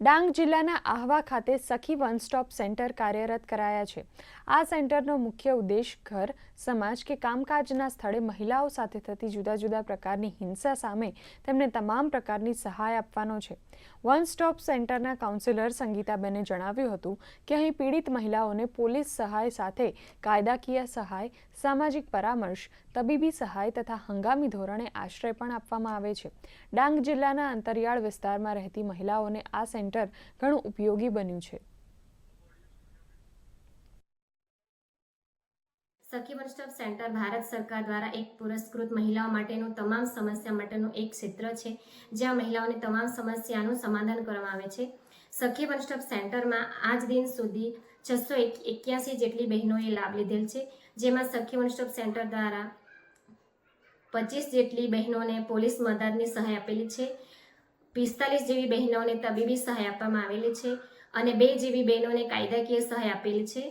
ડાંગ જિલ્લાના આહવા ખાતે સખી વન સ્ટોપ સેન્ટર કાર્યરત કરાયા છે. આ સેન્ટરનો મુખ્ય ઉદ્દેશ ઘર, સમાજ કે કામકાજના સ્થળે મહિલાઓ સાથે થતી જુદા જુદા પ્રકારની હિંસા સામે તેમને તમામ પ્રકારની સહાય આપવાનો છે. વન સ્ટોપ સેન્ટરના કાઉન્સિલર સંગીતાબેને જણાવ્યું હતું કે અહીં પીડિત મહિલાઓને પોલીસ સહાય સાથે કાયદાકીય સહાય, સામાજિક પરામર્શ, તબીબી સહાય તથા હંગામી ધોરણે આશ્રય પણ આપવામાં આવે છે. ડાંગ જિલ્લાના અંતરિયાળ વિસ્તારમાં રહેતી મહિલાઓને આ સેન્ટર ઘણું ઉપયોગી બન્યું છે. સખી વન સ્ટોપ સેન્ટર ભારત સરકાર દ્વારા એક પુરસ્કૃત મહિલાઓ માટેનું તમામ સમસ્યા માટેનું એક ક્ષેત્ર છે, જ્યાં મહિલાઓની તમામ સમસ્યાનું સમાધાન કરવામાં આવે છે. સખી વન સ્ટોપ સેન્ટરમાં આજ દિન સુધી છસો એક્યાસી જેટલી બહેનોએ લાભ લીધેલ છે, જેમાં સખી વન સ્ટોપ સેન્ટર દ્વારા પચીસ જેટલી બહેનોને પોલીસ મદદની સહાય આપેલી છે. પિસ્તાલીસ જેવી બહેનોને તબીબી સહાય આપવામાં આવેલી છે અને બે જેવી બહેનોને કાયદાકીય સહાય આપેલી છે.